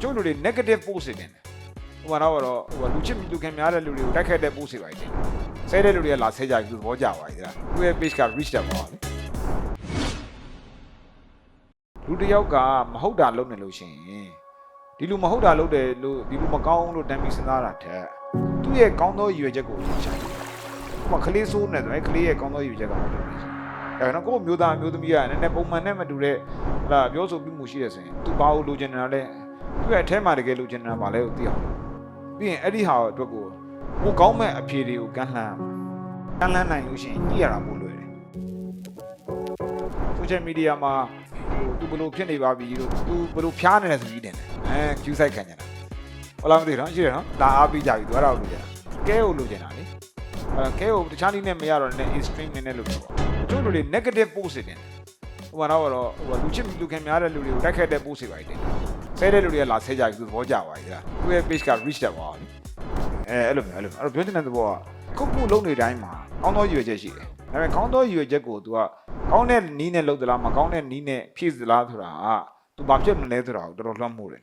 ချို့လူတွေ negative post တွေတင်တယ်ဟိုမှာတော့တော့ဟိုလူချစ်လူခင်များတဲ့လူတွေကိုတိုက်ခိုက်တဲ့ post တွေပါတင်ဆဲတဲ့လူတွေကလာဆဲကြပြီသူသဘောကျပါပြီဒါသူရဲ့ page က reach တက်ပါလေလူတစ်ယောက်ကမဟုတ်တာလုပ်နေလို့ရှိရင်ဒီလူမဟုတ်တာလုပ်တယ်လို့ဒီလူမကောင်းလို့တမ်းပြီးစဉ်းစားတာထက်သူ့ရဲ့ကောင်းသောရည်ရွယ်ချက်ကိုရှာတယ်ဟိုမှာကလေးဆိုးနေတယ်ကလေးရဲ့ကောင်းသောရည်ရွယ်ချက်ကဟုတ်တယ်အဲတော့ကိုယ့်မျိုးသားမျိုးသမီးကနည်းနည်းပုံမှန်နဲ့မတူတဲ့ဟလာပြောဆိုပြီးမှုရှိတဲ့ဆိုရင်သူဘာလို့လိုချင်နေတာလဲ သူ့ရဲ့အထဲမှာတကယ်လိုချင်နေတာဘာလဲကိုသိအောင်ပြီးရင်အဲ့ဒီဟာအတွက်ကိုကိုကောင်းမဲ့အဖြေတွေကိုကန့်လှမ်းကန့်လှမ်းနိုင်လို့ရှိရင်ညှိရတာပို့လွယ်တယ် social media မှာဟိုသူဘလို့ဖြစ်နေပါပြီလို့သူဘလို့ဖျားနေတယ်ဆိုပြီးတင်တယ်အဲ Q site ခံကြတာဟုတ်လားမသိတော့ရှိတယ်နော်လာအားပြီးကြပြီသူအဲ့ဒါကိုလိုချင်တာကဲကိုလိုချင်တာလေအဲကဲကိုတခြားနည်းနဲ့မရတော့လည်း extreme နည်းနဲ့လို့ပြောပါကျို့လူတွေ negative post တွေတင်တယ် ဟိုမှာတော့တော့ဟိုလူချစ်လူခင်များတဲ့လူတွေကိုတိုက်ခိုက်တဲ့ post တွေပါတင်ဆဲတဲ့လူတွေကလာဆဲကြပြီသူသဘောကျပါပြီဒါသူရဲ့ page က reach တက်ပါအောင်အဲအဲ့လိုမျိုးအဲ့လိုမျိုးအဲ့တော့ပြောချင်တဲ့သဘောကခုခုလုံးနေတိုင်းမှာကောင်းသောရည်ရွယ်ချက်ရှိတယ်ဒါပေမဲ့ကောင်းသောရည်ရွယ်ချက်ကို तू ကကောင်းတဲ့နီးနဲ့လုပ်သလားမကောင်းတဲ့နီးနဲ့ဖြည့်သလားဆိုတာက तू ဘာဖြစ်မလဲဆိုတာကိုတော်တော်လွှမ်းမိုးတယ်